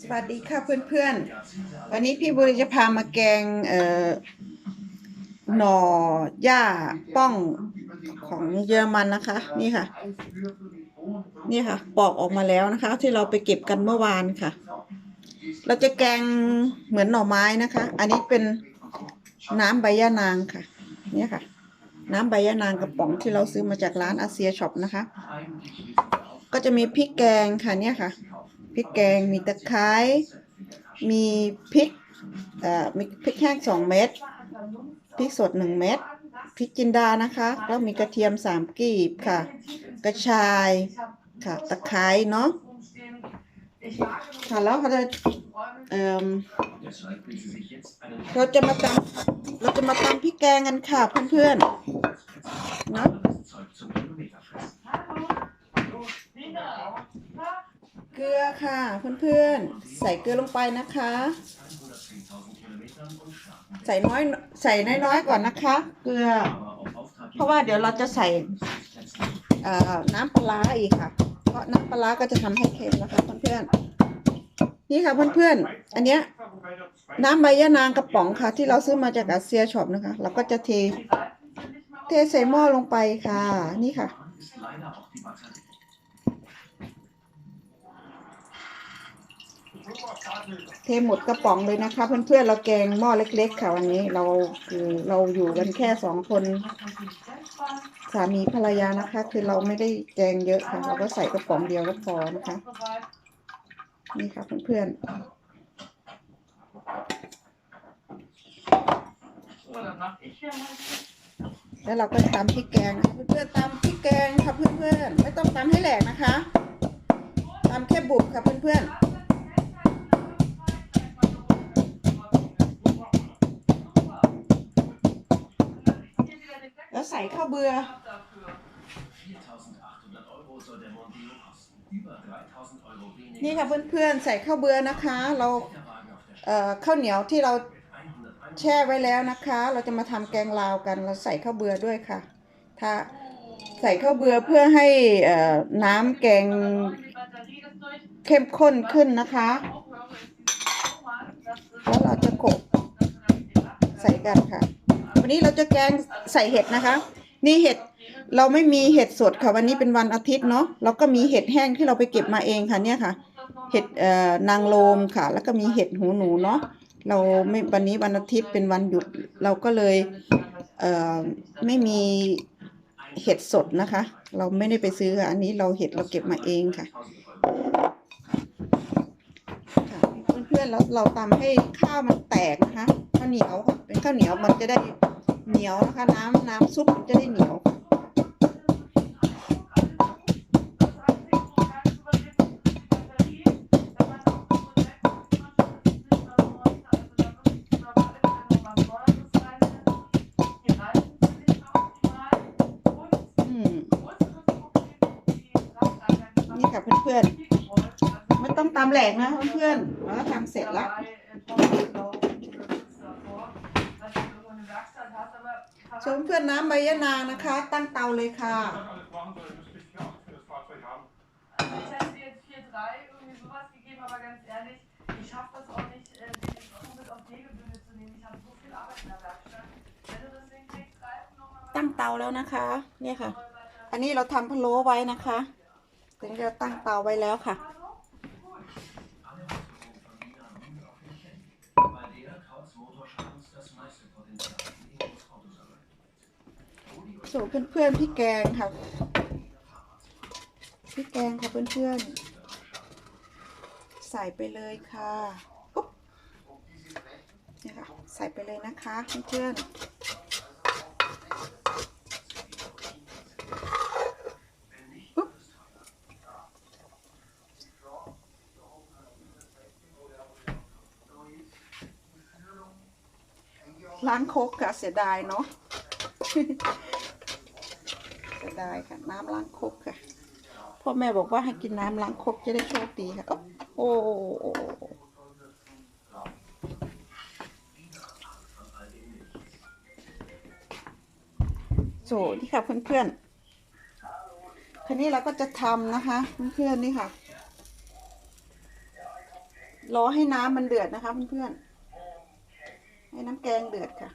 สวัสดีค่ะเพื่อนๆ วันนี้พี่บุรีจะพามาแกงเอ่อหน่อหญ้าป้องของเยอรมันนะคะ นี่ค่ะ นี่ค่ะ ปอกออกมาแล้วนะคะ ที่เราไปเก็บกันเมื่อวานค่ะ เราจะแกงเหมือนหน่อไม้นะคะ อันนี้เป็นน้ำใบยะนางค่ะ เนี่ยค่ะ น้ำใบยะนางกระป๋องที่เราซื้อมาจากร้านอาเซียช็อปนะคะ ก็จะมีพริกแกงค่ะเนี่ยค่ะ ริกแกง มีตะไคร้มีพริกเอ่อมีพริกแห้งสองเม็ดพริกสดหนึ่งเม็ดพริกจินดานะคะ แล้วมีกระเทียมสามกีบค่ะ กระชายค่ะตะไคร้เนาะค่ะแล้วเราจะเอ่อเราจะมาตำเราจะมาตำพริกแกงกันค่ะเพื่อนๆเนาะ เกลือค่ะเพื่อนๆ ใส่เกลือลงไปนะคะ ใส่น้อยใส่น้อยๆก่อนนะคะ เกลือ เพราะว่าเดี๋ยวเราจะใส่น้ำปลาอีกค่ะ เพราะน้ำปลาร้าก็จะทำให้เค็มนะคะเพื่อนๆนี่ค่ะเพื่อนๆ อันเนี้ยน้ำใบยะนางกระป๋องค่ะ ที่เราซื้อมาจากอาเซียช็อปนะคะ เราก็จะเท เทใส่หม้อลงไปค่ะ นี่ค่ะ เทหมดกระป๋องเลยนะคะ เพื่อนๆเราแกงหม้อเล็ก ๆ ค่ะวันนี้เราเราอยู่กันแค่สองคน สามีภรรยานะคะ คือเราไม่ได้แกงเยอะค่ะ เราก็ใส่กระป๋องเดียวก็พอนะคะ นี่ค่ะเพื่อนๆแล้วเราก็ตำพริกแกงนะเพื่อนๆตำพริกแกงค่ะเพื่อนๆไม่ต้องตำให้แหลกนะคะตำแค่บุบค่ะเพื่อนๆ แล้วใส่ข้าวเบือ นี่ค่ะเพื่อนๆใส่ข้าวเบือนะคะ เราเอ่อข้าวเหนียวที่เราแช่ไว้แล้วนะคะ เราจะมาทำแกงลาวกัน เราใส่ข้าวเบือด้วยค่ะถ้าใส่ข้าวเบือเพื่อให้น้ำแกงเข้มข้นขึ้นนะคะ แล้วเราจะโขลกใส่กันค่ะ วันนี้เราจะแกงใส่เห็ดนะคะ นี่เห็ดเราไม่มีเห็ดสดค่ะวันนี้เป็นวันอาทิตย์เนาะเราก็มีเห็ดแห้งที่เราไปเก็บมาเองค่ะเนี่ยค่ะ เห็ดเอ่อนางโลมค่ะ แล้วก็มีเห็ดหูหนูเนาะเราไม่วันนี้วันอาทิตย์เป็นวันหยุดเราก็เลยเอ่อไม่มีเห็ดสดนะคะ เราไม่ได้ไปซื้อค่ะอันนี้เราเห็ดเราเก็บมาเองค่ะค่ะเพื่อนๆแล้วเราตำให้ข้าวมันแตกนะคะข้าวเหนียวค่ะเป็นข้าวเหนียวมันจะได้ เหนียวนะคะ น้ำน้ำซุปจะได้เหนียวนี่ค่ะเพื่อนๆไม่ต้องตามแหลกนะเพื่อนๆเราทำเสร็จแล้ว ชวนเพื่อนน้ำใบยะนางนะคะ ตั้งเตาเลยค่ะ Also ich hätte dir jetzt 4-3 irgendwie sowas gegeben, aber ganz ehrlich, ich schaffe das auch nicht, äh, den Kuh mit auf Legebühne zu nehmen. Ich habe so viel Arbeit in der Werkstatt. Wenn du das hinkriegst, greif nochmal ตั้งเตาแล้วนะคะ เนี่ยค่ะ อันนี้เราทำพะโล้ไว้นะคะ ถึงจะตั้งเตาไว้แล้วค่ะ สูเพื่อนๆพี่แกงค่ะพี่แกงค่ะเพื่อนๆใส่ไปเลยค่ะปุ๊บนี่ค่ะใส่ไปเลยนะคะเพื่อนๆปุ๊บล้างโคกค่ะเสียดายเนาะ เสียดายค่ะ น้ำล้างคกค่ะพ่อแม่บอกว่าให้กินน้ำล้างครกจะได้โชคดีค่ะ โอ้โอ้โจนี่ค่ะเพื่อนๆทีนี้เราก็จะทำนะคะ เพื่อนๆนี่ค่ะ รอให้น้ำมันเดือดนะคะ เพื่อนๆให้น้ำแกงเดือดค่ะ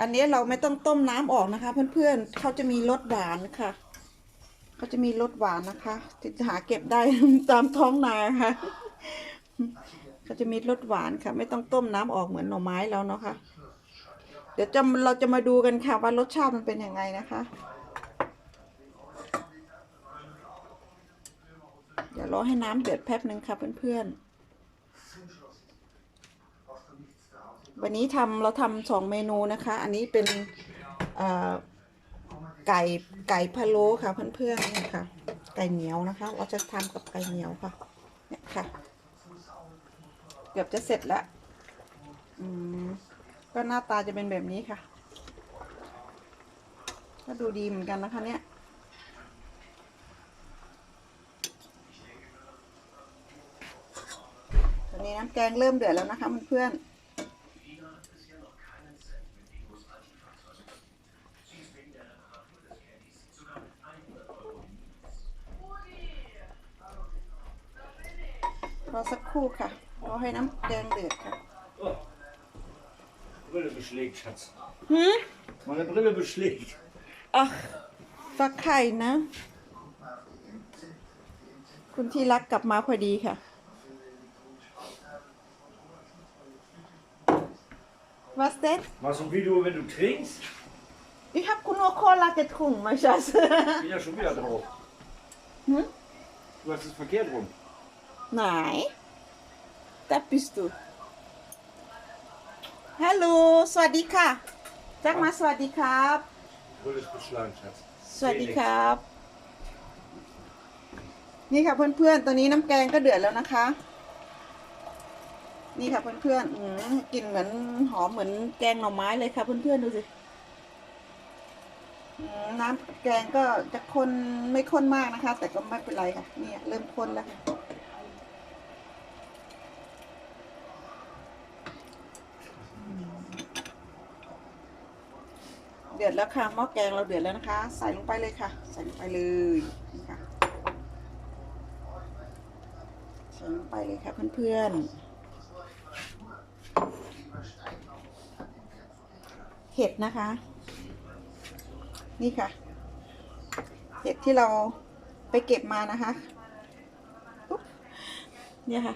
อันนี้เราไม่ต้องต้มน้ำออกนะคะ เพื่อนๆเขาจะมีรสหวานค่ะเขาจะมีรสหวานนะคะที่จะหาเก็บได้ตามท้องนาค่ะเขาจะมีรสหวานค่ะ ไม่ต้องต้มน้ำออกเหมือนหน่อไม้แล้วเนาะค่ะ เดี๋ยวจะเราจะมาดูกันค่ะว่ารสชาติมันเป็นยังไงนะคะ เดี๋ยวรอให้น้ำเดือดแป๊บหนึ่งค่ะเพื่อนๆ วันนี้ทำเราทำสองเมนูนะคะ อันนี้เป็นไก่ไก่พะโล้ค่ะเพื่อนๆนี่ค่ะ ไก่เหนียวนะคะ เราจะทำกับไก่เหนียวค่ะเนี่ยค่ะ เกือบจะเสร็จแล้วอืมก็หน้าตาจะเป็นแบบนี้ค่ะ ก็ดูดีเหมือนกันนะคะเนี่ยตอนนี้น้ำแกงเริ่มเดือดแล้วนะคะเพื่อนๆ Brille beschlägt, Schatz. หืม Meine Brille beschlägt. อ่ะฟักไข่นะ คุณที่รักกลับมาพอดีค่ะ Was denn? Machst du ein Video, wenn du trinkst? Ich habe nur Cola getrunken, mein Schatz. Ich bin ja schon wieder drauf. Hm? Du hast es verkehrt rum. Nein. Da bist du. Hallo, สวัสดีค่ะแจ็คมาสวัสดีครับ Brille ist beschlagen, Schatz. สวัสดีครับ นี่ค่ะเพื่อนๆ ตัวนี้น้ำแกงก็เดือดแล้วนะคะ นี่ค่ะเพื่อนๆอืมกลิ่นเหมือนหอมเหมือนแกงหน่อไม้เลยค่ะเพื่อนๆดูสิอืมน้ำแกงก็จะข้นไม่ข้นมากนะคะ แต่ก็ไม่เป็นไรค่ะ เนี่ยเริ่มข้นแล้วค่ะ เดือดแล้วค่ะหม้อแกงเราเดือดแล้วนะคะ ใส่ลงไปเลยค่ะ ใส่ลงไปเลยนี่ค่ะใส่ลงไปเลยค่ะเพื่อนๆเห็ดนะคะ นี่ค่ะ เห็ดที่เราไปเก็บมานะคะปุ๊บเนี่ยค่ะ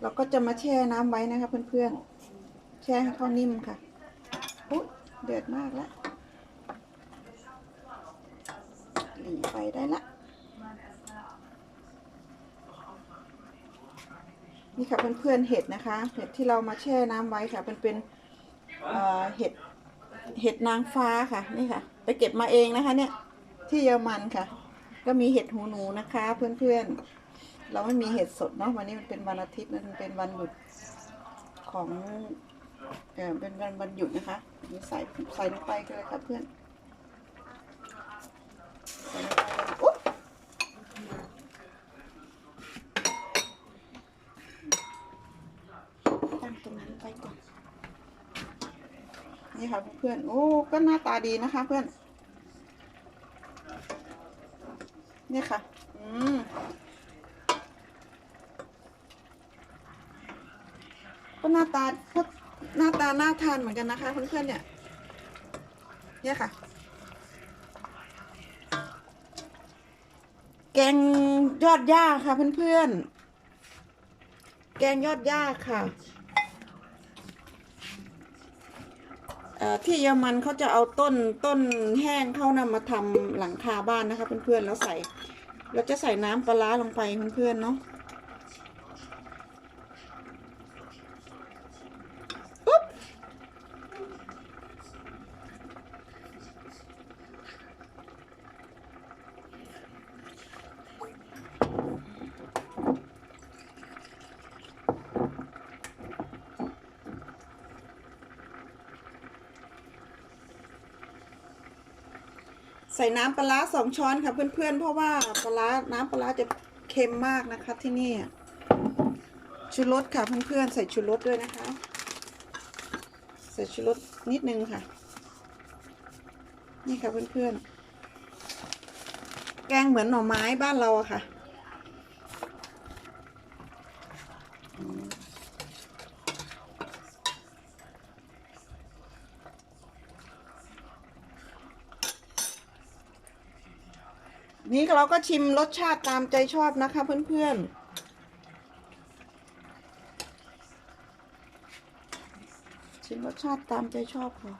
เราก็จะมาแช่น้ำไว้นะคะเพื่อนๆ แช่ให้เขานิ่มค่ะ เดือดมากแล้วหลีไฟได้ละ นี่ค่ะเพื่อนๆเห็ดนะคะ เห็ดที่เรามาแช่น้ำไว้ค่ะเป็นเป็นเห็ดเห็ดนางฟ้าค่ะนี่ค่ะ ไปเก็บมาเองนะคะ เนี่ยที่เยอรมันค่ะ ก็มีเห็ดหูหนูนะคะ เพื่อนๆ เราไม่มีเห็ดสดเนาะวันนี้มันเป็นวันอาทิตย์มันเป็นวันหยุดของ เออเป็นวันวันหยุดนะคะนี่ใส่ใส่ลงไปเลยค่ะเพื่อนใส่ลงไปเลยอุ๊บตั้งตรงนั้นไปก่อนนี่ค่ะเพื่อนโอ้ก็หน้าตาดีนะคะเพื่อนนี่ค่ะ อืมก็หน้าตาก็ หน้าตาน่าทานเหมือนกันนะคะเพื่อนๆเนี่ย เนี่ยค่ะ แกงยอดหญ้าค่ะเพื่อนๆ แกงยอดหญ้าค่ะเอ่อที่เยอรมันเขาจะเอาต้นต้นแห้งเข้านำมาทำหลังคาบ้านนะคะเพื่อนๆแล้วใส่เราจะใส่น้ำปลาร้าลงไปเพื่อนๆเนาะปุ๊บ ใส่น้ำปลาสองช้อนค่ะเพื่อนๆ เพราะว่าปลาน้ำปลาร้าจะเค็มมากนะคะที่นี่ชูรสค่ะเพื่อนๆ ใส่ชูรสด้วยนะคะ ใส่ชูรสนิดนึงค่ะ นี่ค่ะเพื่อนๆ แกงเหมือนหน่อไม้บ้านเราอะค่ะ นี่เราก็ชิมรสชาติตามใจชอบนะคะเพื่อนๆชิมรสชาติตามใจชอบค่ะ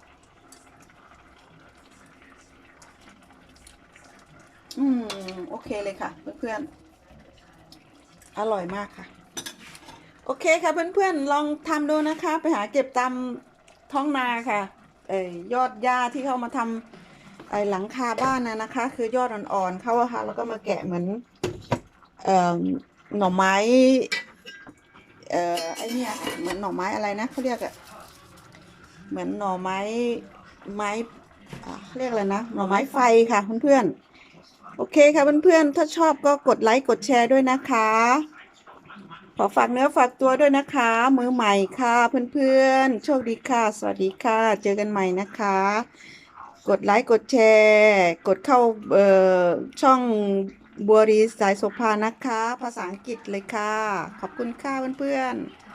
อืม โอเคเลยค่ะ เพื่อนๆ อร่อยมากค่ะ โอเคค่ะเพื่อนๆ ลองทำดูนะคะ ไปหาเก็บตามท้องนาค่ะ เอ่ยยอดหญ้าที่เขามาทำ ไอหลังคาบ้านนะนะคะ คือยอดอ่อนๆเขาอะค่ะแล้วก็มาแกะเหมือนเอ่อหน่อไม้เอ่อไอเนี่ยเหมือนหน่อไม้อะไรนะเขาเรียกอะเหมือนหน่อไม้ไม้เขาเรียกอะไรนะหน่อไม้ไฟค่ะเพื่อนๆโอเคค่ะเพื่อนๆถ้าชอบก็กดไลค์กดแชร์ด้วยนะคะขอฝากเนื้อฝากตัวด้วยนะคะ มือใหม่ค่ะเพื่อนๆ โชคดีค่ะ สวัสดีค่ะ เจอกันใหม่นะคะ กดไลค์กดแชร์ กดเข้าเอ่อช่องบัวรีสายโสภานะคะ ภาษาอังกฤษเลยค่ะ ขอบคุณค่ะเพื่อนๆ